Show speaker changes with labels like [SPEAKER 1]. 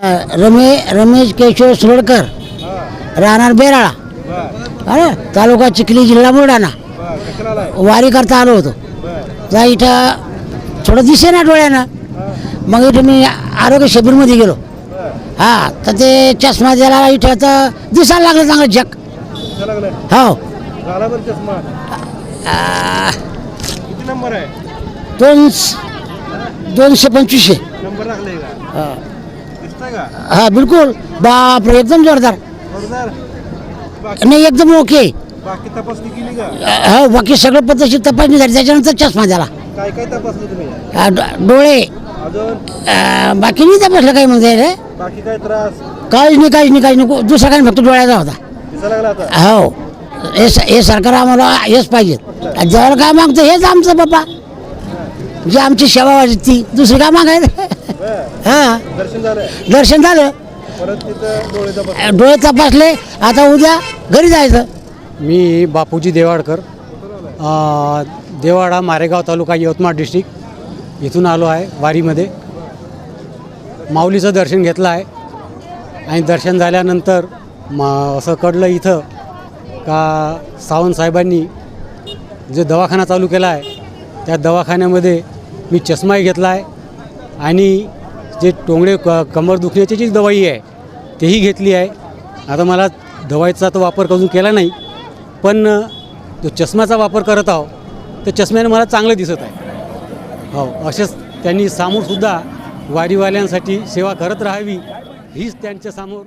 [SPEAKER 1] रमे रमेश केशव सुरडकर राहणार बेराळा. अरे तालुका चिखली जिल्हा बुलढाणा. वारी करता आलो होतो. त्या इथं थोडं दिसे ना डोळ्यानं. मग इथं मी आरोग्य शिबिरमध्ये गेलो. हा तर ते चष्मा द्यायला इथं तर दिसायला लागलं चांगलं जग हो. दोन दोनशे पंचवीसशे. हा.
[SPEAKER 2] का
[SPEAKER 1] हा बिलकुल. बापरे एकदम जोरदार.
[SPEAKER 2] जोरदार. बाकी
[SPEAKER 1] नाही एकदम ओके.
[SPEAKER 2] बाकी तपासणी केली का?
[SPEAKER 1] हो बाकी सगळं पद्धतशीर तपासणी झाली. त्याच्यानंतर चष्मा द्याला
[SPEAKER 2] काय काय तपासलं तुम्ही
[SPEAKER 1] आ, डो- डोळे.
[SPEAKER 2] अजून?
[SPEAKER 1] बाकी नाही तपासलं काही म्हणजे रे
[SPEAKER 2] बाकी काय त्रास?
[SPEAKER 1] काहीच नाही काहीच नाही काहीच नाही. दुसरा काही फक्त डोळ्याचा होता.
[SPEAKER 2] दिसायला लागला आता?
[SPEAKER 1] हो. हे स- हे सरकार आम्हाला हेच पाहिजे. ज्याला काय मागतं हेच आमचं बाबा. जी आमची सेवा वाटते ती दुसरी काय मागायचं. हा.
[SPEAKER 2] दर्शन
[SPEAKER 1] झालं.
[SPEAKER 2] परत तिथं डोळे तपास
[SPEAKER 1] आ, डोळे तपासले. आता उद्या घरी जायचं.
[SPEAKER 3] मी बापूजी देवाडकर अ, देवाडा मारेगाव तालुका यवतमाळ डिस्ट्रिक्ट. इथून आलो आहे वारीमध्ये. माऊलीचं दर्शन घेतलं आहे. आणि दर्शन झाल्यानंतर म असं कळलं इथं का सावंत साहेबांनी जे दवाखाना चालू केला आहे त्या दवाखान्यामध्ये मी चष्माही घेतला आहे आणि जे टोंगळे क कंबर दुखण्याची जी दवाई आहे तेही घेतली आहे. आता मला दवाईचा तर वापर करून केला नाही पण जो चष्म्याचा वापर करत आहो तर चष्म्याने मला चांगलं दिसत आहे. हो असेच त्यांनी सामोरसुद्धा वारीवाल्यांसाठी सेवा करत राहावी हीच त्यांच्यासमोर